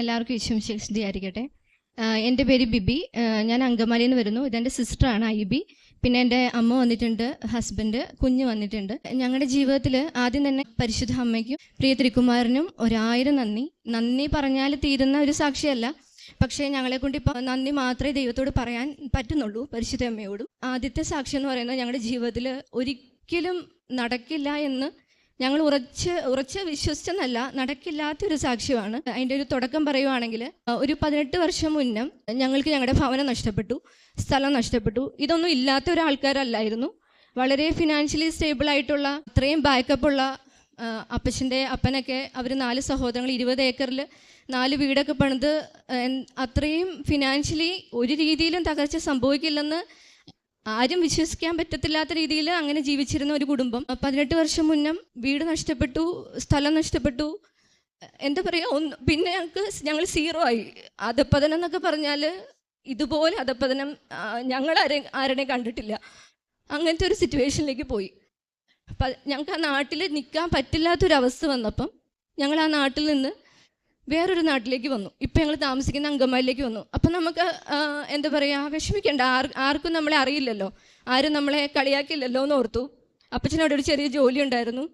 എല്ലാവർക്കും വിശ്വസിച്ചിരിക്കട്ടെ എന്റെ പേര് ബിബി. ഞാൻ അങ്കമാലിയിൽ നിന്ന് വരുന്നു ഇതെന്റെ സിസ്റ്ററാണ് ഐ ബി പിന്നെ എന്റെ അമ്മ വന്നിട്ടുണ്ട് ഹസ്ബൻഡ് കുഞ്ഞ് വന്നിട്ടുണ്ട്. ഞങ്ങളുടെ ജീവിതത്തിൽ ആദ്യം തന്നെ പരിശുദ്ധ അമ്മയ്ക്കും പ്രിയ തിരുക്കുമാരനും ഒരായിരം നന്ദി. നന്ദി പറഞ്ഞാൽ തീരുന്ന ഒരു സാക്ഷിയല്ല. പക്ഷേ ഞങ്ങളെ കൊണ്ട് ഇപ്പോൾ നന്ദി മാത്രമേ ദൈവത്തോട് പറയാൻ പറ്റുന്നുള്ളൂ പരിശുദ്ധ അമ്മയോടും. ആദ്യത്തെ സാക്ഷി എന്ന് പറയുന്നത് ഞങ്ങളുടെ ജീവിതത്തിൽ ഒരിക്കലും നടക്കില്ല എന്ന് ഞങ്ങൾ ഉറച്ച് ഉറച്ച് വിശ്വസിച്ചെന്നല്ല നടക്കില്ലാത്തൊരു സാക്ഷ്യമാണ്. അതിന്റെ ഒരു തുടക്കം പറയുവാണെങ്കിൽ ഒരു പതിനെട്ട് വർഷം മുന്നേ ഞങ്ങൾക്ക് ഞങ്ങളുടെ ഭവനം നഷ്ടപ്പെട്ടു സ്ഥലം നഷ്ടപ്പെട്ടു. ഇതൊന്നും ഇല്ലാത്ത ഒരാൾക്കാരല്ലായിരുന്നു വളരെ ഫിനാൻഷ്യലി സ്റ്റേബിൾ ആയിട്ടുള്ള അത്രയും ബാക്കപ്പുള്ള അപ്പച്ചന്റെ അപ്പനൊക്കെ അവർ നാല് സഹോദരങ്ങൾ ഇരുപത് ഏക്കറിൽ നാല് വീടൊക്കെ പണിത് അത്രയും ഫിനാൻഷ്യലി ഒരു രീതിയിലും തകർച്ച സംഭവിക്കില്ലെന്ന് ആരും വിശ്വസിക്കാൻ പറ്റത്തില്ലാത്ത രീതിയിൽ അങ്ങനെ ജീവിച്ചിരുന്ന ഒരു കുടുംബം. പതിനെട്ട് വർഷം മുന്നം വീട് നഷ്ടപ്പെട്ടു സ്ഥലം നഷ്ടപ്പെട്ടു. എന്താ പറയുക ഒന്ന് പിന്നെ ഞങ്ങൾക്ക് ഞങ്ങൾ സീറോ ആയി. അധപ്പതനം എന്നൊക്കെ പറഞ്ഞാൽ ഇതുപോലെ അധപ്പതനം ഞങ്ങൾ ആരെ ആരുടെ കണ്ടിട്ടില്ല. അങ്ങനത്തെ ഒരു സിറ്റുവേഷനിലേക്ക് പോയി. ഞങ്ങൾക്ക് ആ നാട്ടിൽ നിൽക്കാൻ പറ്റില്ലാത്തൊരവസ്ഥ വന്നപ്പം ഞങ്ങൾ ആ നാട്ടിൽ നിന്ന് വേറൊരു നാട്ടിലേക്ക് വന്നു. ഇപ്പം ഞങ്ങൾ താമസിക്കുന്ന അങ്കമാലിലേക്ക് വന്നു. അപ്പം നമുക്ക് എന്താ പറയുക വിഷമിക്കേണ്ട. ആർ ആർക്കും നമ്മളെ അറിയില്ലല്ലോ. ആരും നമ്മളെ കളിയാക്കില്ലല്ലോ എന്ന് ഓർത്തു. അപ്പച്ചനോട് ഒരു ചെറിയ ജോലി ഉണ്ടായിരുന്നു.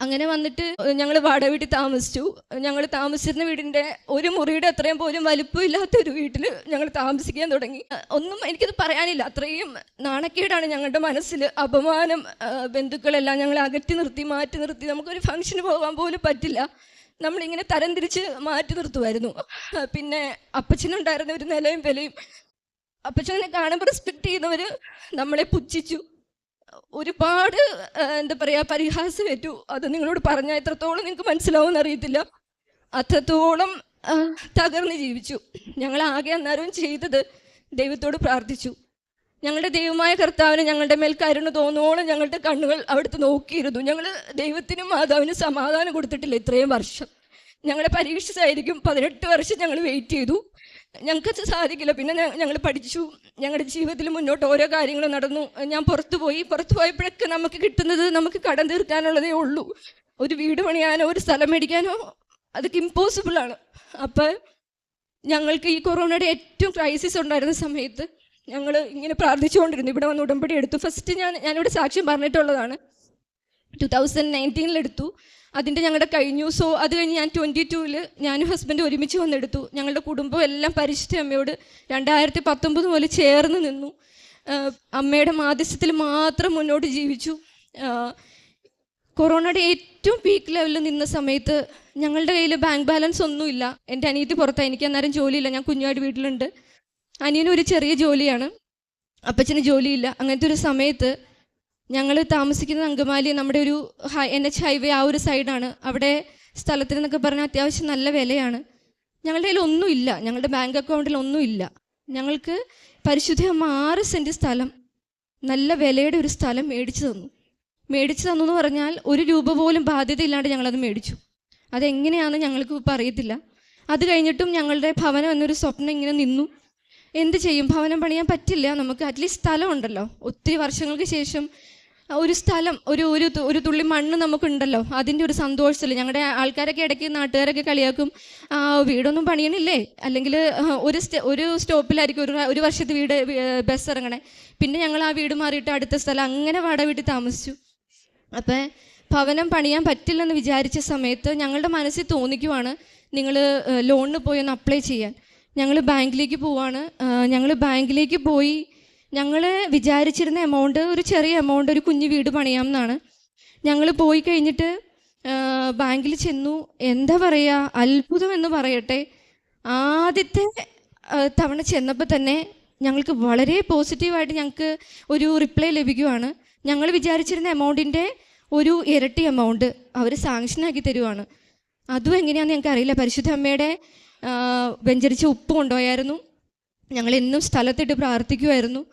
അങ്ങനെ വന്നിട്ട് ഞങ്ങൾ വാടക വീട്ടിൽ താമസിച്ചു. ഞങ്ങൾ താമസിച്ചിരുന്ന വീടിന്റെ ഒരു മുറിയുടെ അത്രയും പോലും വലിപ്പമില്ലാത്ത ഒരു വീട്ടിൽ ഞങ്ങൾ താമസിക്കാൻ തുടങ്ങി. ഒന്നും എനിക്കത് പറയാനില്ല. അത്രയും നാണക്കേടാണ് ഞങ്ങളുടെ മനസ്സിൽ അപമാനം ബന്ധുക്കളെല്ലാം ഞങ്ങളെ അകറ്റി നിർത്തി മാറ്റി നിർത്തി. നമുക്കൊരു ഫംഗ്ഷന് പോകാൻ പോലും പറ്റില്ല. നമ്മളിങ്ങനെ തരംതിരിച്ച് മാറ്റി നിർത്തുമായിരുന്നു പിന്നെ അപ്പച്ചനുണ്ടായിരുന്ന ഒരു നിലയും വിലയും. അപ്പച്ചനെ കാണുമ്പോൾ റെസ്പെക്ട് ചെയ്യുന്നവർ നമ്മളെ പുച്ഛിച്ചു. ഒരുപാട് എന്താ പറയുക പരിഹാസം ഏറ്റു അത് നിങ്ങളോട് പറഞ്ഞാൽ എത്രത്തോളം നിങ്ങൾക്ക് മനസ്സിലാവുമെന്ന് അറിയത്തില്ല. അത്രത്തോളം തകർന്ന് ജീവിച്ചു. ഞങ്ങൾ ആകെ അന്നേരവും ചെയ്തത് ദൈവത്തോട് പ്രാർത്ഥിച്ചു. ഞങ്ങളുടെ ദൈവമായ കർത്താവിന് ഞങ്ങളുടെ മേൽ കരുണ തോന്നുവോളം ഞങ്ങളുടെ കണ്ണുകൾ അവിടുത്തെ നോക്കിയിരുന്നു. ഞങ്ങൾ ദൈവത്തിനും മാതാവിനും സമാധാനം കൊടുത്തിട്ടില്ല ഇത്രയും വർഷം. ഞങ്ങളെ പരീക്ഷിച്ചായിരിക്കും പതിനെട്ട് വർഷം ഞങ്ങൾ വെയിറ്റ് ചെയ്തു. ഞങ്ങൾക്ക് സാധിക്കില്ല. പിന്നെ ഞങ്ങൾ പഠിച്ചു. ഞങ്ങളുടെ ജീവിതത്തിൽ മുന്നോട്ട് ഓരോ കാര്യങ്ങളും നടന്നു. ഞാൻ പുറത്തു പോയി. പുറത്തു പോയപ്പോഴൊക്കെ നമുക്ക് കിട്ടുന്നത് നമുക്ക് കടം തീർക്കാനുള്ളതേ ഉള്ളൂ. ഒരു വീട് പണിയാനോ ഒരു സ്ഥലം മേടിക്കാനോ അതൊക്കെ ഇമ്പോസിബിളാണ് അപ്പം ഞങ്ങൾക്ക് ഈ കൊറോണയുടെ ഏറ്റവും ക്രൈസിസ് ഉണ്ടായിരുന്ന സമയത്ത് ഞങ്ങൾ ഇങ്ങനെ പ്രാർത്ഥിച്ചുകൊണ്ടിരുന്നു. ഇവിടെ വന്ന് ഉടമ്പടി എടുത്തു. ഫസ്റ്റ് ഞാൻ ഞാനിവിടെ സാക്ഷ്യം പറഞ്ഞിട്ടുള്ളതാണ്. ടു തൗസൻഡ് നയന്റീനിൽ എടുത്തു. അതിന്റെ ഞങ്ങളുടെ കഴിഞ്ഞു. സോ അത് കഴിഞ്ഞ് ഞാൻ ട്വന്റി ടൂവിൽ ഞാനും ഹസ്ബൻഡ് ഒരുമിച്ച് വന്നെടുത്തു. ഞങ്ങളുടെ കുടുംബം എല്ലാം പരിശുദ്ധ അമ്മയോട് രണ്ടായിരത്തി പത്തൊമ്പത് മുതൽ ചേർന്ന് നിന്നു. അമ്മയുടെ മാധ്യസ്ഥത്തിൽ മാത്രം മുന്നോട്ട് ജീവിച്ചു. കൊറോണയുടെ ഏറ്റവും പീക്ക് ലെവലിൽ നിന്ന സമയത്ത് ഞങ്ങളുടെ കയ്യിൽ ബാങ്ക് ബാലൻസ് ഒന്നുമില്ല. എന്റെ അനിയത്തി പുറത്താണ് എനിക്ക് അന്നേരം ജോലിയില്ല. ഞാൻ കുഞ്ഞുമായിട്ട് വീട്ടിലുണ്ട്. അനിയനും ഒരു ചെറിയ ജോലിയാണ്. അപ്പച്ചന് ജോലിയില്ല. അങ്ങനത്തെ ഒരു സമയത്ത് ഞങ്ങൾ താമസിക്കുന്ന അങ്കമാലി നമ്മുടെ ഒരു ഹൈ എൻ എച്ച് ഹൈവേ ആ ഒരു സൈഡാണ്. അവിടെ സ്ഥലത്തിന് എന്നൊക്കെ പറഞ്ഞാൽ അത്യാവശ്യം നല്ല വിലയാണ്. ഞങ്ങളുടെ കയ്യിൽ ഒന്നുമില്ല ഞങ്ങളുടെ ബാങ്ക് അക്കൗണ്ടിൽ ഒന്നുമില്ല ഞങ്ങൾക്ക് പരിശുദ്ധ അമ്മ ആറ് സെന്റ് സ്ഥലം നല്ല വിലയുടെ ഒരു സ്ഥലം മേടിച്ചു തന്നു. മേടിച്ചു തന്നു എന്ന് പറഞ്ഞാൽ ഒരു രൂപ പോലും ബാധ്യതയില്ലാണ്ട് ഞങ്ങളത് മേടിച്ചു. അതെങ്ങനെയാണെന്ന് ഞങ്ങൾക്ക് ഇപ്പോൾ അറിയത്തില്ല. അത് കഴിഞ്ഞിട്ടും ഞങ്ങളുടെ ഭവനം എന്നൊരു സ്വപ്നം ഇങ്ങനെ നിന്നു. എന്ത് ചെയ്യും? ഭവനം പണിയാൻ പറ്റില്ല. നമുക്ക് അറ്റ്ലീസ്റ്റ് സ്ഥലം ഉണ്ടല്ലോ ഒത്തിരി വർഷങ്ങൾക്ക് ശേഷം ഒരു സ്ഥലം ഒരു ഒരു ഒരു തുള്ളി മണ്ണ് നമുക്കുണ്ടല്ലോ. അതിന്റെ ഒരു സന്തോഷത്തിൽ ഞങ്ങളുടെ ആൾക്കാരൊക്കെ ഇടയ്ക്ക് നാട്ടുകാരൊക്കെ കളിയാക്കും. വീടൊന്നും പണിയണില്ലേ? അല്ലെങ്കിൽ ഒരു ഒരു സ്റ്റോപ്പിലായിരിക്കും ഒരു ഒരു വർഷത്തെ വീട് ബസ് ഇറങ്ങണേ. പിന്നെ ഞങ്ങൾ ആ വീട് മാറിയിട്ട് അടുത്ത സ്ഥലം അങ്ങനെ വാട വീട്ടിൽ താമസിച്ചു. അപ്പം ഭവനം പണിയാൻ പറ്റില്ലെന്ന് വിചാരിച്ച സമയത്ത് ഞങ്ങളുടെ മനസ്സിൽ തോന്നിക്കുവാണ് നിങ്ങൾ ലോണിന് പോയി ഒന്ന് അപ്ലൈ ചെയ്യാൻ. ഞങ്ങൾ ബാങ്കിലേക്ക് പോവാണ്. ഞങ്ങൾ ബാങ്കിലേക്ക് പോയി ഞങ്ങൾ വിചാരിച്ചിരുന്ന എമൗണ്ട് ഒരു ചെറിയ എമൗണ്ട് ഒരു കുഞ്ഞു വീട് പണിയാം എന്നാണ് ഞങ്ങൾ പോയി കഴിഞ്ഞിട്ട് ബാങ്കിൽ ചെന്നു. എന്താ പറയുക അത്ഭുതം എന്ന് പറയട്ടെ. ആദ്യത്തെ തവണ ചെന്നപ്പോൾ തന്നെ ഞങ്ങൾക്ക് വളരെ പോസിറ്റീവായിട്ട് ഞങ്ങൾക്ക് ഒരു റിപ്ലൈ ലഭിക്കുവാണ്. ഞങ്ങൾ വിചാരിച്ചിരുന്ന എമൗണ്ടിന്റെ ഒരു ഇരട്ടി എമൗണ്ട് അവർ സാങ്ഷനാക്കി തരുവാണ്. അതും എങ്ങനെയാണെന്ന് ഞങ്ങൾക്ക് അറിയില്ല പരിശുദ്ധ അമ്മയുടെ വെഞ്ചരിച്ച ഉപ്പ് കൊണ്ടുപോയായിരുന്നു. ഞങ്ങൾ എന്നും സ്ഥലത്തിട്ട് പ്രാർത്ഥിക്കുമായിരുന്നു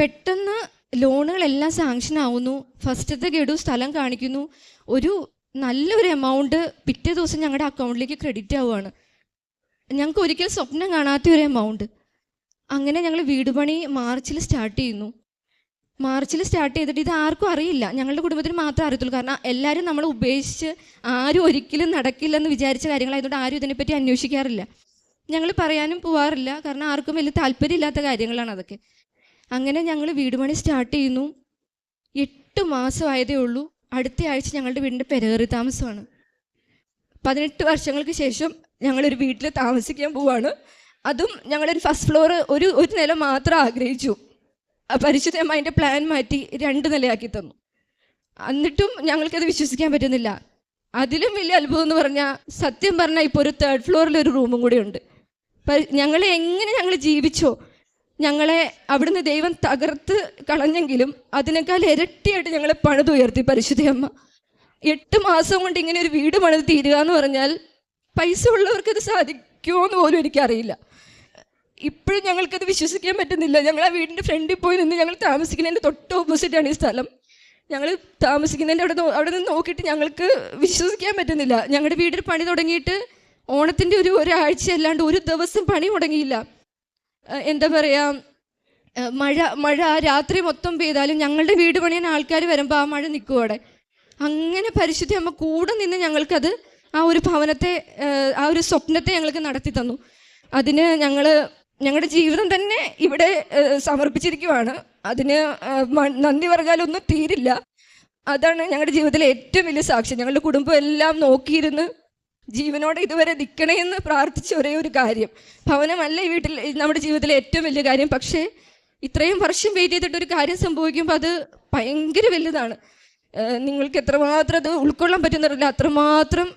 പെട്ടെന്ന് ലോണുകളെല്ലാം സാങ്ഷൻ ആവുന്നു. ഫസ്റ്റത്തെ ഗഡു സ്ഥലം കാണിക്കുന്നു. ഒരു നല്ലൊരു എമൗണ്ട് പിറ്റേ ദിവസം ഞങ്ങളുടെ അക്കൗണ്ടിലേക്ക് ക്രെഡിറ്റ് ആവുകയാണ്. ഞങ്ങൾക്ക് ഒരിക്കലും സ്വപ്നം കാണാത്ത ഒരു എമൗണ്ട് അങ്ങനെ ഞങ്ങൾ വീട് പണി മാർച്ചിൽ സ്റ്റാർട്ട് ചെയ്യുന്നു. മാർച്ചിൽ സ്റ്റാർട്ട് ചെയ്തിട്ട് ഇത് ആർക്കും അറിയില്ല. ഞങ്ങളുടെ കുടുംബത്തിന് മാത്രമേ അറിയത്തുള്ളൂ. കാരണം എല്ലാവരും നമ്മൾ ഉപേക്ഷിച്ച് ആരും ഒരിക്കലും നടക്കില്ലെന്ന് വിചാരിച്ച കാര്യങ്ങളായതുകൊണ്ട് ആരും ഇതിനെപ്പറ്റി അന്വേഷിക്കാറില്ല. ഞങ്ങൾ പറയാനും പോവാറില്ല. കാരണം ആർക്കും വലിയ താല്പര്യമില്ലാത്ത കാര്യങ്ങളാണ് അതൊക്കെ. അങ്ങനെ ഞങ്ങൾ വീട് പണി സ്റ്റാർട്ട് ചെയ്യുന്നു. എട്ട് മാസമായതേ ഉള്ളൂ. അടുത്ത ആഴ്ച ഞങ്ങളുടെ വീടിന്റെ പെരകറി താമസമാണ്. പതിനെട്ട് വർഷങ്ങൾക്ക് ശേഷം ഞങ്ങളൊരു വീട്ടിൽ താമസിക്കാൻ പോവാണ്. അതും ഞങ്ങളൊരു ഫസ്റ്റ് ഫ്ലോർ ഒരു ഒരു നില മാത്രം ആഗ്രഹിച്ചു. പരിശുദ്ധമ്മ അതിന്റെ പ്ലാൻ മാറ്റി രണ്ട് നിലയാക്കി തന്നു. എന്നിട്ടും ഞങ്ങൾക്കത് വിശ്വസിക്കാൻ പറ്റുന്നില്ല. അതിലും വലിയ അത്ഭുതം എന്ന് പറഞ്ഞാൽ സത്യം പറഞ്ഞാൽ ഇപ്പോൾ ഒരു തേർഡ് ഫ്ലോറിൽ ഒരു റൂമും കൂടെ ഉണ്ട്. ഞങ്ങളെ എങ്ങനെ ഞങ്ങൾ ജീവിച്ചോ ഞങ്ങളെ അവിടുന്ന് ദൈവം തകർത്ത് കളഞ്ഞെങ്കിലും അതിനേക്കാൾ ഇരട്ടിയായിട്ട് ഞങ്ങളെ പണിതുയർത്തി പരിശുദ്ധയമ്മ എട്ട് മാസം കൊണ്ട് ഇങ്ങനെ ഒരു വീട് പണിത് തീരുക എന്ന് പറഞ്ഞാൽ പൈസ ഉള്ളവർക്ക് അത് സാധിക്കുമോ എന്ന് പോലും എനിക്കറിയില്ല. ഇപ്പോഴും ഞങ്ങൾക്കത് വിശ്വസിക്കാൻ പറ്റുന്നില്ല. ഞങ്ങൾ ആ വീടിന്റെ ഫ്രണ്ടിൽ പോയി നിന്ന് ഞങ്ങൾ താമസിക്കുന്നതിന്റെ തൊട്ട് ഓപ്പോസിറ്റാണ് ഈ സ്ഥലം. ഞങ്ങൾ താമസിക്കുന്നതിന്റെ അവിടെ അവിടെ നിന്ന് നോക്കിയിട്ട് ഞങ്ങൾക്ക് വിശ്വസിക്കാൻ പറ്റുന്നില്ല. ഞങ്ങളുടെ വീടിൽ പണി തുടങ്ങിയിട്ട് ഓണത്തിന്റെ ഒരു ഒരാഴ്ച അല്ലാണ്ട് ഒരു ദിവസം പണി മുടങ്ങിയില്ല. എന്താ പറയുക മഴ മഴ രാത്രി മൊത്തം പെയ്താലും ഞങ്ങളുടെ വീട് പണിയാൻ ആൾക്കാർ വരുമ്പോൾ ആ മഴ നിൽക്കും അവിടെ. അങ്ങനെ പരിശുദ്ധി അമ്മ കൂടെ നിന്ന് ഞങ്ങൾക്കത് ആ ഒരു ഭവനത്തെ ആ ഒരു സ്വപ്നത്തെ ഞങ്ങൾക്ക് നടത്തി തന്നു അതിന് ഞങ്ങൾ ഞങ്ങളുടെ ജീവിതം തന്നെ ഇവിടെ സമർപ്പിച്ചിരിക്കുവാണ്. അതിന് നന്ദി പറഞ്ഞാലൊന്നും തീരില്ല. അതാണ് ഞങ്ങളുടെ ജീവിതത്തിലെ ഏറ്റവും വലിയ സാക്ഷ്യം. ഞങ്ങളുടെ കുടുംബം എല്ലാം നോക്കിയിരുന്ന് ജീവനോടെ ഇതുവരെ നിൽക്കണേന്ന് പ്രാർത്ഥിച്ച ഒരേ ഒരു കാര്യം. ഭവനമല്ല ഈ വീട്ടിൽ നമ്മുടെ ജീവിതത്തിലെ ഏറ്റവും വലിയ കാര്യം. പക്ഷേ ഇത്രയും വർഷം വെയിറ്റ് ചെയ്തിട്ട് ഒരു കാര്യം സംഭവിക്കുമ്പോൾ അത് ഭയങ്കര വലുതാണ്. നിങ്ങൾക്ക് എത്രമാത്രം അത് ഉൾക്കൊള്ളാൻ പറ്റുന്നില്ല അത്രമാത്രം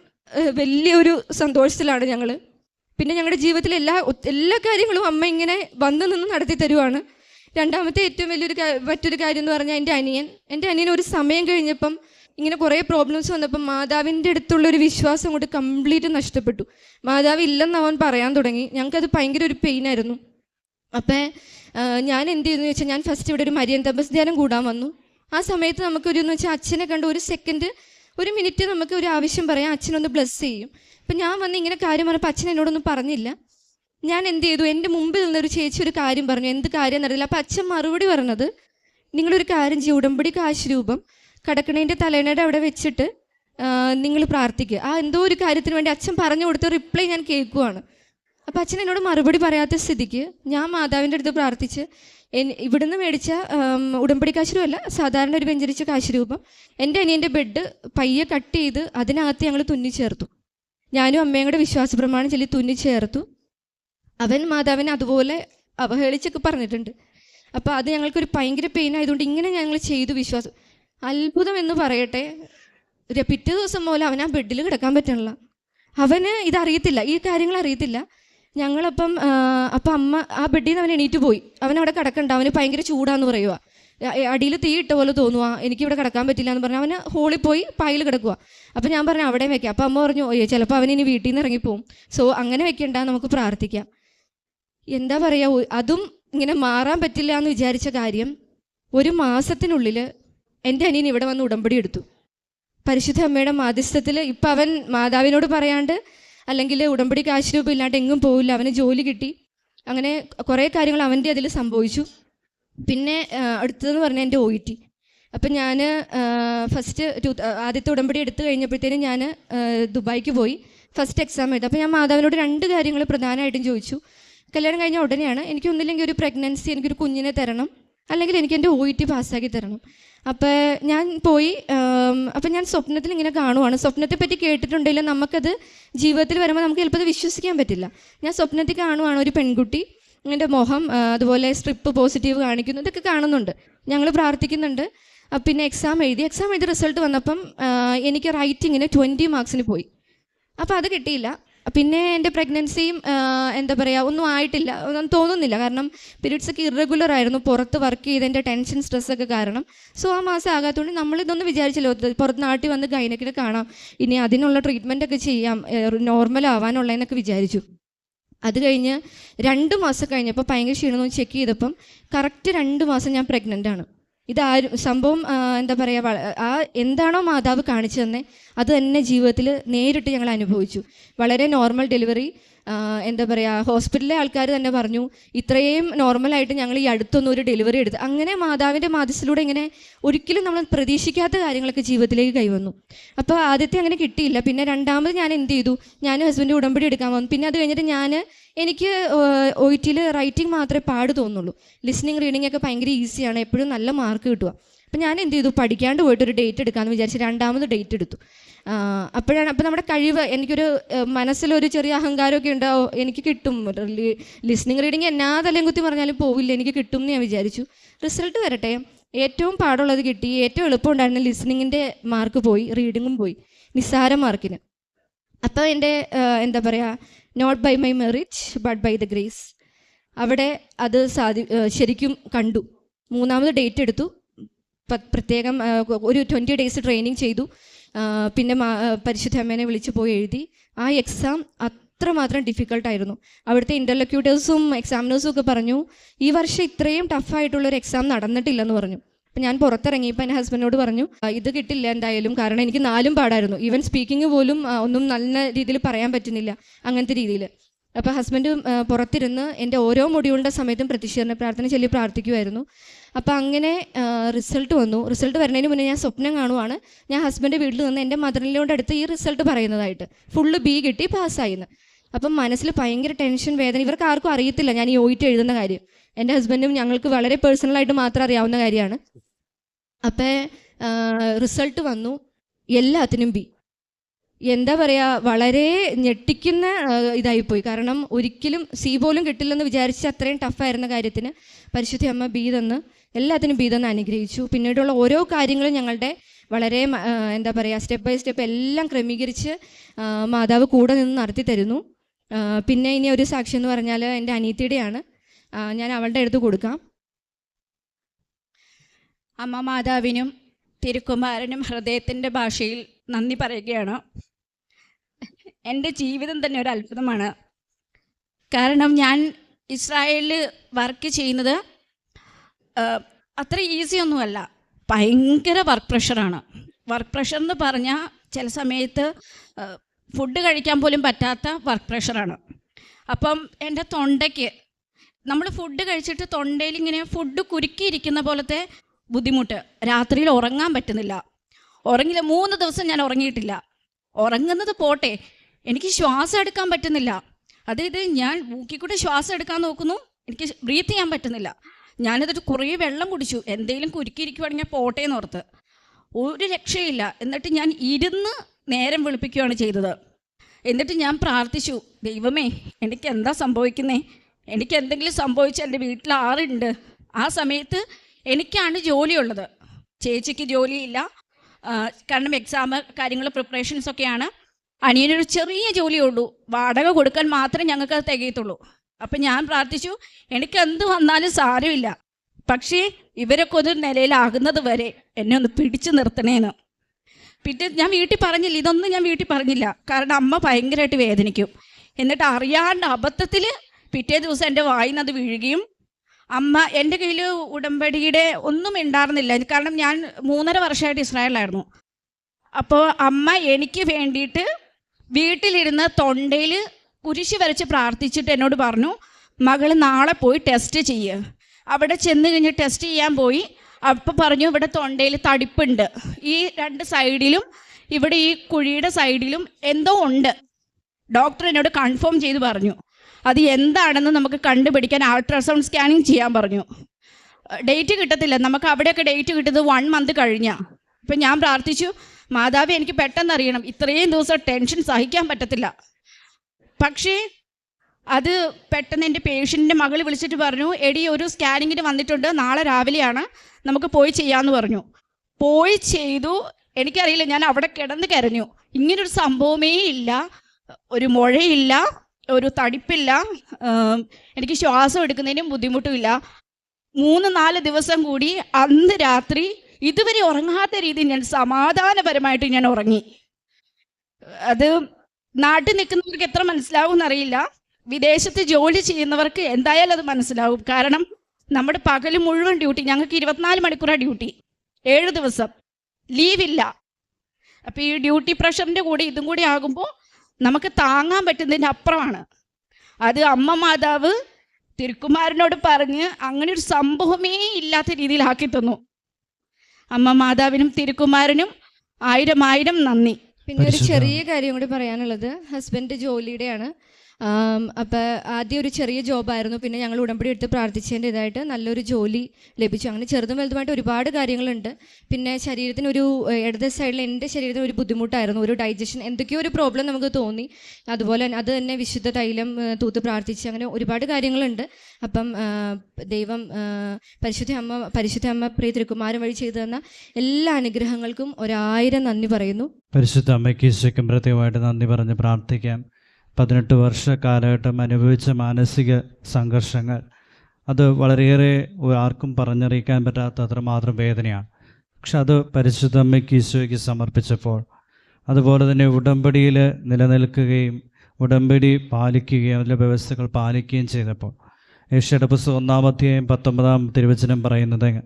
വലിയൊരു സന്തോഷത്തിലാണ് ഞങ്ങൾ പിന്നെ ഞങ്ങളുടെ ജീവിതത്തിലെ എല്ലാ എല്ലാ കാര്യങ്ങളും അമ്മ ഇങ്ങനെ വന്ന് നിന്ന് നടത്തി തരുവാണ്. രണ്ടാമത്തെ ഏറ്റവും വലിയൊരു മറ്റൊരു കാര്യം എന്ന് പറഞ്ഞാൽ എന്റെ അനിയൻ. എന്റെ അനിയൻ ഒരു സമയം കഴിഞ്ഞപ്പം ഇങ്ങനെ കുറേ പ്രോബ്ലംസ് വന്നപ്പം മാതാവിന്റെ അടുത്തുള്ള ഒരു വിശ്വാസം കൊണ്ട് കംപ്ലീറ്റ് നഷ്ടപ്പെട്ടു. മാതാവ് ഇല്ലെന്ന് അവൻ പറയാൻ തുടങ്ങി. ഞങ്ങൾക്കത് ഭയങ്കര ഒരു പെയിൻ ആയിരുന്നു. അപ്പം ഞാൻ എന്ത് ചെയ്തെന്ന് വെച്ചാൽ ഞാൻ ഫസ്റ്റ് ഇവിടെ ഒരു മരിയൻ തപസ് ധ്യാനം കൂടാൻ വന്നു. ആ സമയത്ത് നമുക്കൊരു എന്ന് വെച്ചാൽ അച്ഛനെ കണ്ട് ഒരു സെക്കൻഡ് ഒരു മിനിറ്റ് നമുക്ക് ഒരു ആവശ്യം പറയാം അച്ഛനൊന്ന് ബ്ലസ് ചെയ്യും. അപ്പം ഞാൻ വന്ന് ഇങ്ങനെ കാര്യം പറഞ്ഞപ്പോൾ അച്ഛൻ എന്നോടൊന്നും പറഞ്ഞില്ല. ഞാൻ എന്ത് ചെയ്തു? എന്റെ മുമ്പിൽ നിന്നൊരു ചേച്ചി ഒരു കാര്യം പറഞ്ഞു. എന്ത് കാര്യം എന്നറിയില്ല. അപ്പം അച്ഛൻ മറുപടി പറഞ്ഞത് നിങ്ങളൊരു കാര്യം ചെയ്യും. ഉടമ്പടി കാശ് രൂപം കടക്കണേന്റെ തലേണയുടെ അവിടെ വെച്ചിട്ട് നിങ്ങൾ പ്രാർത്ഥിക്കുക ആ എന്തോ ഒരു കാര്യത്തിന് വേണ്ടി അച്ഛൻ പറഞ്ഞു കൊടുത്ത റിപ്ലൈ ഞാൻ കേൾക്കുവാണ്. അപ്പം അച്ഛൻ എന്നോട് മറുപടി പറയാത്ത സ്ഥിതിക്ക് ഞാൻ മാതാവിന്റെ അടുത്ത് പ്രാർത്ഥിച്ച് ഇവിടുന്ന് മേടിച്ച ഉടമ്പടി കാശുരൂപമല്ല സാധാരണ ഒരു വെഞ്ചരിച്ച കാശ് രൂപം എന്റെ അനിയന്റെ ബെഡ് പയ്യെ കട്ട് ചെയ്ത് അതിനകത്ത് ഞങ്ങൾ തുന്നി ചേർത്തു ഞാനും അമ്മയും കൂടെ വിശ്വാസപ്രമാണം ചൊല്ലി തുന്നി ചേർത്തു. അവൻ മാതാവിനെ അതുപോലെ അവഹേളിച്ചൊക്കെ പറഞ്ഞിട്ടുണ്ട്. അപ്പോൾ അത് ഞങ്ങൾക്കൊരു ഭയങ്കര പെയിൻ ആയതുകൊണ്ട് ഇങ്ങനെ ഞങ്ങൾ ചെയ്തു വിശ്വാസം. അത്ഭുതം എന്ന് പറയട്ടെ പിറ്റേ ദിവസം പോലെ അവൻ ആ ബെഡിൽ കിടക്കാൻ പറ്റണില്ല. അവന് ഇതറിയത്തില്ല ഈ കാര്യങ്ങൾ അറിയത്തില്ല. ഞങ്ങളപ്പം അപ്പം അമ്മ ആ ബെഡിൽ നിന്ന് അവൻ എണീറ്റ് പോയി. അവൻ അവിടെ കിടക്കണ്ട അവന് ഭയങ്കര ചൂടാന്ന് പറയുക അടിയിൽ തീ ഇട്ട പോലെ തോന്നുക എനിക്കിവിടെ കിടക്കാൻ പറ്റില്ല എന്ന് പറഞ്ഞാൽ അവന് ഹോളിൽ പോയി പായിൽ കിടക്കുക അപ്പം ഞാൻ പറഞ്ഞു അവിടെ വെക്കാം. അപ്പം അമ്മ പറഞ്ഞു ഓയ്യോ ചിലപ്പോൾ അവൻ ഇനി വീട്ടിൽ നിന്ന് ഇറങ്ങിപ്പോവും. സോ അങ്ങനെ വെക്കണ്ട നമുക്ക് പ്രാർത്ഥിക്കാം. എന്താ പറയുക അതും ഇങ്ങനെ മാറാൻ പറ്റില്ല എന്ന് വിചാരിച്ച കാര്യം ഒരു മാസത്തിനുള്ളിൽ എന്റെ അനിയൻ ഇവിടെ വന്ന് ഉടമ്പടി എടുത്തു. പരിശുദ്ധ അമ്മയുടെ മാധ്യസ്ഥത്തിൽ ഇപ്പം അവൻ മാതാവിനോട് പറയാണ്ട് അല്ലെങ്കിൽ ഉടമ്പടി കാശ് രൂപം ഇല്ലാണ്ട് എങ്ങും പോവില്ല അവന് ജോലി കിട്ടി. അങ്ങനെ കുറേ കാര്യങ്ങൾ അവന്റെ അതിൽ സംഭവിച്ചു. പിന്നെ അടുത്തതെന്ന് പറഞ്ഞാൽ എന്റെ ഒ ഇ ടി അപ്പം ഞാൻ ഫസ്റ്റ് ടു ആദ്യത്തെ ഉടമ്പടി എടുത്തു കഴിഞ്ഞപ്പോഴത്തേനും ഞാൻ ദുബായിക്ക് പോയി. ഫസ്റ്റ് എക്സാം എഴുതി അപ്പോൾ ഞാൻ മാതാവിനോട് രണ്ട് കാര്യങ്ങൾ പ്രധാനമായിട്ടും ചോദിച്ചു. കല്യാണം കഴിഞ്ഞ ഉടനെയാണ് എനിക്ക് ഒന്നില്ലെങ്കിൽ ഒരു പ്രഗ്നൻസി എനിക്കൊരു കുഞ്ഞിനെ തരണം അല്ലെങ്കിൽ എനിക്ക് എന്റെ ഒ ഇ ടി പാസ്സാക്കി തരണം. അപ്പോൾ ഞാൻ പോയി അപ്പം ഞാൻ സ്വപ്നത്തിൽ ഇങ്ങനെ കാണുവാണ്. സ്വപ്നത്തെ പറ്റി കേട്ടിട്ടുണ്ടെങ്കിലും നമുക്കത് ജീവിതത്തിൽ വരുമ്പോൾ നമുക്ക് ചിലപ്പോൾ അത് വിശ്വസിക്കാൻ പറ്റില്ല. ഞാൻ സ്വപ്നത്തിൽ കാണുവാണ് ഒരു പെൺകുട്ടി. എന്റെ മുഖം അതുപോലെ സ്ട്രിപ്പ് പോസിറ്റീവ് കാണിക്കുന്നു ഇതൊക്കെ കാണുന്നുണ്ട്. ഞങ്ങൾ പ്രാർത്ഥിക്കുന്നുണ്ട്. പിന്നെ എക്സാം എഴുതി. എക്സാം എഴുതി റിസൾട്ട് വന്നപ്പം എനിക്ക് റൈറ്റിങ്ങിന് ട്വന്റി മാർക്സിന് പോയി. അപ്പോൾ അത് കിട്ടിയില്ല. പിന്നെ എന്റെ പ്രഗ്നൻസിയും എന്താ പറയുക ഒന്നും ആയിട്ടില്ല. ഒന്നും തോന്നുന്നില്ല. കാരണം പീരീഡ്സ് ഒക്കെ ഇറഗുലർ ആയിരുന്നു. പുറത്ത് വർക്ക് ചെയ്തതിന്റെ ടെൻഷൻ സ്ട്രെസ്സൊക്കെ കാരണം. സോ ആ മാസം ആകാത്തതുകൊണ്ട് നമ്മളിതൊന്നും വിചാരിച്ചല്ലോ. ഇത് പുറത്ത് നാട്ടിൽ വന്ന് ഗൈനക്കിനെ കാണാം. ഇനി അതിനുള്ള ട്രീറ്റ്മെന്റ് ഒക്കെ ചെയ്യാം. നോർമൽ ആവാനുള്ളതെന്നൊക്കെ വിചാരിച്ചു. അത് കഴിഞ്ഞ് രണ്ട് മാസം കഴിഞ്ഞപ്പോൾ ഭയങ്കര ക്ഷീണം ചെക്ക് ചെയ്തപ്പം കറക്റ്റ് രണ്ട് മാസം ഞാൻ പ്രഗ്നന്റ് ആണ്. ഇതാരും സംഭവം എന്താ പറയുക ആ എന്താണോ മാതാവ് കാണിച്ചു തന്നെ അത് തന്നെ ജീവിതത്തിൽ നേരിട്ട് ഞങ്ങൾ അനുഭവിച്ചു. വളരെ നോർമൽ ഡെലിവറി എന്താ പറയുക ഹോസ്പിറ്റലിലെ ആൾക്കാർ തന്നെ പറഞ്ഞു ഇത്രയും നോർമലായിട്ട് ഞങ്ങൾ ഈ അടുത്തൊന്നും ഒരു ഡെലിവറി എടുത്തു അങ്ങനെ മാതാവിന്റെ മാതസിലൂടെ ഇങ്ങനെ ഒരിക്കലും നമ്മൾ പ്രതീക്ഷിക്കാത്ത കാര്യങ്ങളൊക്കെ ജീവിതത്തിലേക്ക് കൈവന്നു. അപ്പോൾ ആദ്യത്തെ അങ്ങനെ കിട്ടിയില്ല. പിന്നെ രണ്ടാമത് ഞാൻ എന്ത് ചെയ്തു? ഞാൻ ഹസ്ബൻഡ് ഉടമ്പടി എടുക്കാൻ വന്നു. പിന്നെ അത് കഴിഞ്ഞിട്ട് ഞാൻ എനിക്ക് ഒ ടിയിൽ റൈറ്റിംഗ് മാത്രമേ പാട് തോന്നുള്ളൂ. ലിസണിങ് റീഡിംഗ് ഒക്കെ ഭയങ്കര ഈസിയാണ് എപ്പോഴും നല്ല മാർക്ക് കിട്ടുക അപ്പം ഞാൻ എന്ത് ചെയ്തു? പഠിക്കാണ്ട് പോയിട്ട് ഒരു ഡേറ്റ് എടുക്കാമെന്ന് വിചാരിച്ച് രണ്ടാമത് ഡേറ്റ് എടുത്തു. അപ്പോഴാണ് അപ്പോൾ നമ്മുടെ കഴിവ് എനിക്കൊരു മനസ്സിലൊരു ചെറിയ അഹങ്കാരമൊക്കെ ഉണ്ടാവും? എനിക്ക് കിട്ടും. ലിസണിങ് റീഡിങ് എന്നാ തലയും കുത്തി പറഞ്ഞാലും പോവില്ല. എനിക്ക് കിട്ടും എന്ന് ഞാൻ വിചാരിച്ചു. റിസൾട്ട് വരട്ടെ. ഏറ്റവും പാടുള്ളത് കിട്ടി. ഏറ്റവും എളുപ്പം ഉണ്ടായിരുന്ന ലിസണിങ്ങിന്റെ മാർക്ക് പോയി റീഡിങ്ങും പോയി. നിസ്സാര മാർക്കിന് അപ്പോൾ എന്റെ എന്താ പറയുക not by my merit but by the grace അവിടെ അത് സാധി ശരിക്കും കണ്ടു. മൂന്നാമത് ഡേറ്റ് എടുത്തു. പ്രത്യേകം ഒരു ട്വന്റി ഡേയ്സ് ട്രെയിനിങ് ചെയ്തു. പിന്നെ പരിശുദ്ധ അമ്മേനെ വിളിച്ച് പോയി എഴുതി. ആ എക്സാം അത്രമാത്രം ഡിഫിക്കൽട്ടായിരുന്നു അവിടുത്തെ ഇന്റർലക്യൂട്ടേഴ്സും എക്സാമിനേഴ്സും ഒക്കെ പറഞ്ഞു ഈ വർഷം ഇത്രയും ടഫായിട്ടുള്ളൊരു എക്സാം നടന്നിട്ടില്ലെന്ന് പറഞ്ഞു. അപ്പം ഞാൻ പുറത്തിറങ്ങിയപ്പോൾ എന്റെ ഹസ്ബൻഡിനോട് പറഞ്ഞു ഇത് കിട്ടില്ല എന്തായാലും കാരണം എനിക്ക് നാലും പാടായിരുന്നു. ഈവൻ സ്പീക്കിംഗ് പോലും ഒന്നും നല്ല രീതിയിൽ പറയാൻ പറ്റുന്നില്ല അങ്ങനത്തെ രീതിയിൽ. അപ്പോൾ ഹസ്ബൻഡ് പുറത്തിരുന്ന് എന്റെ ഓരോ മൊഡ്യൂളിന്റെ സമയത്തും പ്രതിഷേധന പ്രാർത്ഥന ചൊല്ലി പ്രാർത്ഥിക്കുമായിരുന്നു അപ്പോൾ അങ്ങനെ റിസൾട്ട് വന്നു. റിസൾട്ട് വരുന്നതിന് മുന്നേ ഞാൻ സ്വപ്നം കാണുവാണ്. ഞാൻ ഹസ്ബൻഡ് വീട്ടിൽ നിന്ന് എന്റെ മദറിനോട് അടുത്ത് ഈ റിസൾട്ട് പറയുന്നതായിട്ട്. ഫുള്ള് ബി കിട്ടി പാസ്സായിന്ന് അപ്പം മനസ്സിൽ ഭയങ്കര ടെൻഷൻ വേദന ഇവർക്ക് ആർക്കും അറിയത്തില്ല ഞാൻ ഈ ഓയിറ്റ് എഴുതുന്ന കാര്യം. എന്റെ ഹസ്ബൻഡും ഞങ്ങൾക്ക് വളരെ പേഴ്സണലായിട്ട് മാത്രം അറിയാവുന്ന കാര്യമാണ്. അപ്പോൾ റിസൾട്ട് വന്നു. എല്ലാത്തിനും ബി. എന്താ പറയുക വളരെ ഞെട്ടിക്കുന്ന ഇതായിപ്പോയി. കാരണം ഒരിക്കലും സി പോലും കിട്ടില്ലെന്ന് വിചാരിച്ച് അത്രയും ടഫായിരുന്ന കാര്യത്തിന് പരിശുദ്ധി അമ്മ ബി തന്ന് എല്ലാത്തിനും ബി തന്ന് അനുഗ്രഹിച്ചു. പിന്നീടുള്ള ഓരോ കാര്യങ്ങളും ഞങ്ങളുടെ വളരെ എന്താ പറയുക സ്റ്റെപ്പ് ബൈ സ്റ്റെപ്പ് എല്ലാം ക്രമീകരിച്ച് മാതാവ് കൂടെ നിന്ന് നടത്തി തരുന്നു. പിന്നെ ഇനി ഒരു സാക്ഷി എന്ന് പറഞ്ഞാൽ എന്റെ അനീത്തിയുടെയാണ് ഞാൻ അവളുടെ അടുത്ത് കൊടുക്കാം. അമ്മ മാതാവിനും തിരുക്കുമാരനും ഹൃദയത്തിന്റെ ഭാഷയിൽ നന്ദി പറയുകയാണ്. എന്റെ ജീവിതം തന്നെ ഒരു അത്ഭുതമാണ്. കാരണം ഞാൻ ഇസ്രായേലിൽ വർക്ക് ചെയ്യുന്നത് അത്ര ഈസി ഒന്നുമല്ല. ഭയങ്കര വർക്ക് പ്രഷറാണ് വർക്ക് പ്രഷർ എന്ന് പറഞ്ഞാൽ ചില സമയത്ത് ഫുഡ് കഴിക്കാൻ പോലും പറ്റാത്ത വർക്ക് പ്രഷറാണ് അപ്പം എന്റെ തൊണ്ടയ്ക്ക് നമ്മൾ ഫുഡ് കഴിച്ചിട്ട് തൊണ്ടയിൽ ഇങ്ങനെ ഫുഡ് കുരുക്കിയിരിക്കുന്ന പോലത്തെ ബുദ്ധിമുട്ട്. രാത്രിയിൽ ഉറങ്ങാൻ പറ്റുന്നില്ല. ഉറങ്ങില്ല. മൂന്ന് ദിവസം ഞാൻ ഉറങ്ങിയിട്ടില്ല. ഉറങ്ങുന്നത് പോട്ടെ. എനിക്ക് ശ്വാസം എടുക്കാൻ പറ്റുന്നില്ല. അതായത് ഞാൻ മൂക്കിക്കൂടെ ശ്വാസം എടുക്കാൻ നോക്കുന്നു. എനിക്ക് ബ്രീത്ത് ചെയ്യാൻ പറ്റുന്നില്ല. ഞാനതിട്ട് കുറേ വെള്ളം കുടിച്ചു. എന്തെങ്കിലും കുരുക്കിയിരിക്കുവാണെങ്കിൽ പോട്ടെ എന്ന് ഓർത്ത്. ഒരു രക്ഷയില്ല. എന്നിട്ട് ഞാൻ ഇരുന്ന് നേരം വിളിപ്പിക്കുകയാണ് ചെയ്തത്. എന്നിട്ട് ഞാൻ പ്രാർത്ഥിച്ചു. ദൈവമേ എനിക്ക് എന്താ സംഭവിക്കുന്നേ? എനിക്ക് എന്തെങ്കിലും സംഭവിച്ചാൽ എന്റെ വീട്ടിൽ ആറുണ്ട് ആ സമയത്ത് എനിക്കാണ് ജോലിയുള്ളത്. ചേച്ചിക്ക് ജോലിയില്ല. കാരണം എക്സാം കാര്യങ്ങൾ പ്രിപ്പറേഷൻസ് ഒക്കെയാണ്. അനിയനൊരു ചെറിയ ജോലിയേ ഉള്ളൂ. വാടക കൊടുക്കാൻ മാത്രമേ ഞങ്ങൾക്ക് അത് തികയത്തുള്ളൂ. അപ്പം ഞാൻ പ്രാർത്ഥിച്ചു എനിക്ക് എന്ത് വന്നാലും സാരമില്ല. പക്ഷേ ഇവരൊക്കെ ഒരു നിലയിലാകുന്നത് വരെ എന്നെ ഒന്ന് പിടിച്ചു നിർത്തണേന്ന്. പിന്നെ ഞാൻ വീട്ടിൽ പറഞ്ഞില്ല ഇതൊന്നും ഞാൻ വീട്ടിൽ പറഞ്ഞില്ല. കാരണം അമ്മ ഭയങ്കരമായിട്ട് വേദനിക്കും. എന്നിട്ട് അറിയാണ്ട് അബദ്ധത്തിൽ പിറ്റേ ദിവസം എന്റെ വായിന്ന് അത് വീഴുകയും അമ്മ എന്റെ കയ്യിൽ ഉടമ്പടിയുടെ ഒന്നും ഉണ്ടായിരുന്നില്ല കാരണം ഞാൻ മൂന്നര വർഷമായിട്ട് ഇസ്രായേലായിരുന്നു അപ്പോൾ അമ്മ എനിക്ക് വേണ്ടിയിട്ട് വീട്ടിലിരുന്ന് തൊണ്ടയിൽ കുരിശ് വരച്ച് പ്രാർത്ഥിച്ചിട്ട് എന്നോട് പറഞ്ഞു മകൾ നാളെ പോയി ടെസ്റ്റ് ചെയ്യുക അവിടെ ചെന്ന് കഴിഞ്ഞ് ടെസ്റ്റ് ചെയ്യാൻ പോയി. അപ്പോൾ പറഞ്ഞു ഇവിടെ തൊണ്ടയിൽ തടിപ്പുണ്ട്. ഈ രണ്ട് സൈഡിലും ഇവിടെ ഈ കുഴിയുടെ സൈഡിലും എന്തോ ഉണ്ട്. ഡോക്ടർ എന്നോട് കൺഫേം ചെയ്ത് പറഞ്ഞു. അത് എന്താണെന്ന് നമുക്ക് കണ്ടുപിടിക്കാൻ അൾട്രാസൗണ്ട് സ്കാനിങ് ചെയ്യാൻ പറഞ്ഞു. ഡേറ്റ് കിട്ടത്തില്ല. നമുക്ക് അവിടെയൊക്കെ ഡേറ്റ് കിട്ടിയത് വൺ മന്ത് കഴിഞ്ഞാൽ അപ്പം ഞാൻ പ്രാർത്ഥിച്ചു മാതാവി എനിക്ക് പെട്ടെന്ന് അറിയണം. ഇത്രയും ദിവസം ടെൻഷൻ സഹിക്കാൻ പറ്റത്തില്ല. പക്ഷേ അത് പെട്ടെന്ന് എന്റെ പേഷ്യന്റിന്റെ മകൾ വിളിച്ചിട്ട് പറഞ്ഞു എടി ഒരു സ്കാനിങ്ങിന് വന്നിട്ടുണ്ട്. നാളെ രാവിലെയാണ്. നമുക്ക് പോയി ചെയ്യാമെന്ന് പറഞ്ഞു. പോയി ചെയ്തു. എനിക്കറിയില്ല ഞാൻ അവിടെ കിടന്ന് കരഞ്ഞു. ഇങ്ങനൊരു സംഭവമേ ഇല്ല. ഒരു മുഴയില്ല. ഒരു തടിപ്പില്ല. എനിക്ക് ശ്വാസം എടുക്കുന്നതിനും ബുദ്ധിമുട്ടുമില്ല. മൂന്ന് നാല് ദിവസം കൂടി അന്ന് രാത്രി ഇതുവരെ ഉറങ്ങാത്ത രീതിയിൽ ഞാൻ സമാധാനപരമായിട്ട് ഞാൻ ഉറങ്ങി. അത് നാട്ടിൽ നിൽക്കുന്നവർക്ക് എത്ര മനസ്സിലാവും എന്നറിയില്ല. വിദേശത്ത് ജോലി ചെയ്യുന്നവർക്ക് എന്തായാലും അത് മനസ്സിലാവും. കാരണം നമ്മുടെ പകൽ മുഴുവൻ ഡ്യൂട്ടി ഞങ്ങൾക്ക് ഇരുപത്തിനാല് മണിക്കൂറാണ് ഡ്യൂട്ടി. ഏഴ് ദിവസം. ലീവില്ല. അപ്പോൾ ഈ ഡ്യൂട്ടി പ്രഷറിന്റെ കൂടെ ഇതും കൂടി ആകുമ്പോൾ നമുക്ക് താങ്ങാൻ പറ്റുന്നതിന്റെ അപ്പുറമാണ്. അത് അമ്മ മാതാവ് തിരുക്കുമാരനോട് പറഞ്ഞ് അങ്ങനെ ഒരു സംഭവമേ ഇല്ലാത്ത രീതിയിലാക്കി തന്നു. അമ്മ മാതാവിനും തിരുക്കുമാരനും ആയിരം ആയിരം നന്ദി. പിന്നെ ഒരു ചെറിയ കാര്യം കൂടി പറയാനുള്ളത്. ഹസ്ബൻഡ് ജോലിയുടെയാണ്. ആം, അപ്പൊ ആദ്യം ഒരു ചെറിയ ജോബായിരുന്നു. പിന്നെ ഞങ്ങൾ ഉടമ്പടി എടുത്ത് പ്രാർത്ഥിച്ചതിന്റെ ഇതായിട്ട് നല്ലൊരു ജോലി ലഭിച്ചു. അങ്ങനെ ചെറുതും വലുതുമായിട്ട് ഒരുപാട് കാര്യങ്ങളുണ്ട്. പിന്നെ ശരീരത്തിന് ഒരു ഇടത് സൈഡിൽ എന്റെ ശരീരത്തിന് ഒരു ബുദ്ധിമുട്ടായിരുന്നു. ഒരു ഡൈജഷൻ എന്തൊക്കെയോ ഒരു പ്രോബ്ലം നമുക്ക് തോന്നി. അതുപോലെ അത് തന്നെ വിശുദ്ധ തൈലം തൂത്ത് പ്രാർത്ഥിച്ച് അങ്ങനെ ഒരുപാട് കാര്യങ്ങളുണ്ട്. അപ്പം ദൈവം പരിശുദ്ധ അമ്മ പരിശുദ്ധ അമ്മ പ്രിയ തിരുക്കുമാരൻ വഴി ചെയ്തു തന്ന എല്ലാ അനുഗ്രഹങ്ങൾക്കും ഒരായിരം നന്ദി പറയുന്നു. പരിശുദ്ധ അമ്മയ്ക്ക് ഈശോയ്ക്കും പ്രത്യേകമായിട്ട് നന്ദി പറഞ്ഞ് പ്രാർത്ഥിക്കാം. പതിനെട്ട് വർഷ കാലഘട്ടം അനുഭവിച്ച മാനസിക സംഘർഷങ്ങൾ. അത് വളരെയേറെ ആർക്കും പറഞ്ഞറിയിക്കാൻ പറ്റാത്ത അത്രമാത്രം വേദനയാണ്. പക്ഷെ അത് പരിശുദ്ധമ്മയ്ക്ക് ഈശോയ്ക്ക് സമർപ്പിച്ചപ്പോൾ അതുപോലെ തന്നെ ഉടമ്പടിയിൽ നിലനിൽക്കുകയും ഉടമ്പടി പാലിക്കുകയും അതിലെ വ്യവസ്ഥകൾ പാലിക്കുകയും ചെയ്തപ്പോൾ ഏഷ്യയുടെ പുസ്തകം ഒന്നാമധ്യായം പത്തൊമ്പതാം തിരുവചനം പറയുന്നത്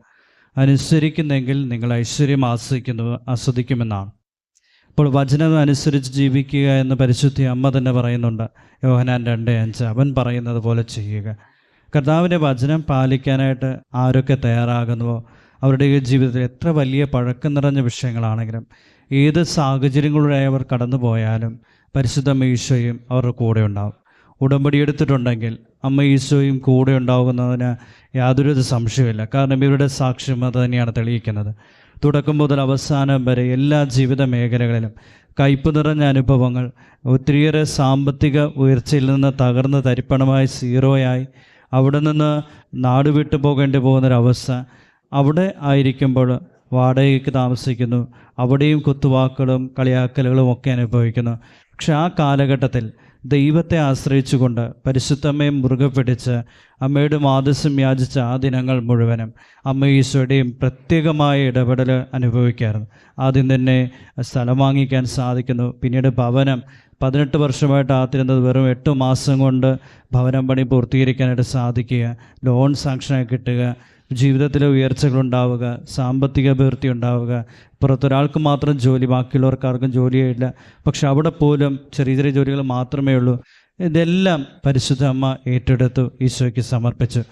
അനുസരിക്കുന്നെങ്കിൽ നിങ്ങൾ ഐശ്വര്യം ആസ്വദിക്കുന്നു ആസ്വദിക്കുമെന്നാണ്. അപ്പോൾ വചനം അനുസരിച്ച് ജീവിക്കുക എന്ന് പരിശുദ്ധി അമ്മ തന്നെ പറയുന്നുണ്ട്. യോഹനാൻ രണ്ട് അഞ്ച്. അവൻ പറയുന്നത് പോലെ ചെയ്യുക. കർത്താവിന്റെ വചനം പാലിക്കാനായിട്ട് ആരൊക്കെ തയ്യാറാകുന്നുവോ അവരുടെ ഈ ജീവിതത്തിൽ എത്ര വലിയ പഴക്കം നിറഞ്ഞ വിഷയങ്ങളാണെങ്കിലും ഏത് സാഹചര്യങ്ങളിലൂടെ അവർ കടന്നു പോയാലും പരിശുദ്ധ ഈശോയും അവരുടെ കൂടെ ഉണ്ടാവും. ഉടമ്പടി എടുത്തിട്ടുണ്ടെങ്കിൽ അമ്മ ഈശോയും കൂടെ ഉണ്ടാകുന്നതിന് യാതൊരു സംശയമില്ല കാരണം ഇവരുടെ സാക്ഷ്യം അത് തന്നെയാണ് തെളിയിക്കുന്നത്. തുടക്കം മുതൽ അവസാനം വരെ എല്ലാ ജീവിത മേഖലകളിലും കയ്പ് നിറഞ്ഞ അനുഭവങ്ങൾ ഒത്തിരിയേറെ സാമ്പത്തിക ഉയർച്ചയിൽ നിന്ന് തകർന്ന് തരിപ്പണമായി സീറോയായി അവിടെ നിന്ന് നാട് വിട്ടു പോകേണ്ടി പോകുന്നൊരവസ്ഥ അവിടെ ആയിരിക്കുമ്പോൾ വാടകയ്ക്ക് താമസിക്കുന്നു. അവിടെയും കുത്തുവാക്കുകളും കളിയാക്കലുകളും ഒക്കെ അനുഭവിക്കുന്നു. പക്ഷെ ആ കാലഘട്ടത്തിൽ ദൈവത്തെ ആശ്രയിച്ചുകൊണ്ട് പരിശുദ്ധമ്മയും മുറുകെ പിടിച്ച് അമ്മയുടെ മാതസ്യം യാചിച്ച ആ ദിനങ്ങൾ മുഴുവനും അമ്മ ഈശോയുടെയും പ്രത്യേകമായ ഇടപെടൽ അനുഭവിക്കാറുണ്ട്. ആദ്യം തന്നെ സ്ഥലം വാങ്ങിക്കാൻ സാധിക്കുന്നു. പിന്നീട് ഭവനം. പതിനെട്ട് വർഷമായിട്ട് ആത്തിരുന്നത് വെറും എട്ട് മാസം കൊണ്ട് ഭവനം പണി പൂർത്തീകരിക്കാനായിട്ട് സാധിക്കുക. ലോൺ സാങ്ഷനായി കിട്ടുക. ജീവിതത്തിലെ ഉയർച്ചകളുണ്ടാവുക സാമ്പത്തിക അഭിവൃദ്ധി ഉണ്ടാവുക. പുറത്തൊരാൾക്ക് മാത്രം ജോലി ബാക്കിയുള്ളവർക്ക് ആർക്കും ജോലിയില്ല പക്ഷെ അവിടെ പോലും ചെറിയ ചെറിയ ജോലികൾ മാത്രമേ ഉള്ളൂ. ഇതെല്ലാം പരിശുദ്ധ അമ്മ ഏറ്റെടുത്തു ഈശോയ്ക്ക് സമർപ്പിച്ചു.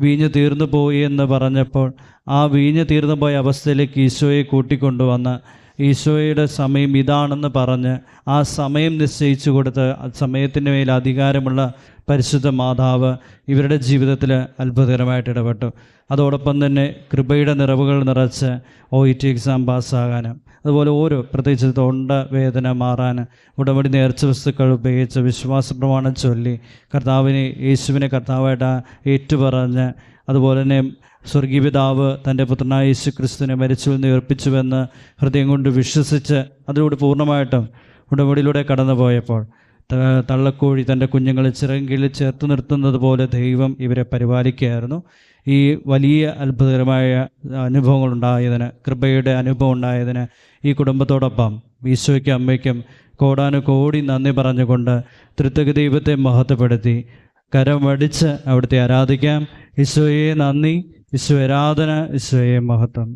വീഞ്ഞ് തീർന്നു പോയി എന്ന് പറഞ്ഞപ്പോൾ ആ വീഞ്ഞ് തീർന്നു പോയ അവസ്ഥയിലേക്ക് ഈശോയെ കൂട്ടിക്കൊണ്ടുവന്ന് ഈശോയുടെ സമയം ഇതാണെന്ന് പറഞ്ഞ് ആ സമയം നിശ്ചയിച്ചു കൊടുത്ത് സമയത്തിന്റെ മേൽ അധികാരമുള്ള പരിശുദ്ധ മാതാവ് ഇവരുടെ ജീവിതത്തിൽ അത്ഭുതകരമായിട്ട് ഇടപെട്ടു. അതോടൊപ്പം തന്നെ കൃപയുടെ നിറവുകൾ നിറച്ച് ഒ ഇ ടി എക്സാം പാസ്സാകാനും അതുപോലെ ഓരോ പ്രത്യേകിച്ച് തൊണ്ട വേദന മാറാൻ ഉടമ്പടി നേർച്ച വസ്തുക്കൾ ഉപയോഗിച്ച് വിശ്വാസ പ്രമാണം ചൊല്ലി കർത്താവിനെ യേശുവിനെ കർത്താവായിട്ട് ഏറ്റുപറഞ്ഞ് അതുപോലെ തന്നെ സ്വർഗീയപിതാവ് തന്റെ പുത്രനായ യേശു ക്രിസ്തുവിനെ മരിച്ചു ഉയർപ്പിച്ചുവെന്ന് ഹൃദയം കൊണ്ട് വിശ്വസിച്ച് അതിലൂടെ പൂർണമായിട്ടും ഉടമ്പടിയിലൂടെ കടന്നു പോയപ്പോൾ തള്ളക്കോഴി തന്റെ കുഞ്ഞുങ്ങളെ ചിറകിൽ ചേർത്ത് നിർത്തുന്നത് പോലെ ദൈവം ഇവരെ പരിപാലിക്കുകയായിരുന്നു. ഈ വലിയ അത്ഭുതകരമായ അനുഭവങ്ങൾ ഉണ്ടായതിന് കൃപയുടെ അനുഭവം ഉണ്ടായതിന് ഈ കുടുംബത്തോടൊപ്പം ഈശോയ്ക്കും അമ്മയ്ക്കും കോടാനു കോടി നന്ദി പറഞ്ഞുകൊണ്ട് തൃത്തക ദൈവത്തെ മഹത്വപ്പെടുത്തി കരമടിച്ച് അവിടുത്തെ ആരാധിക്കാം. ഈശോയെ നന്ദി ഈശോ ആരാധന ഈശോയെ മഹത്വം.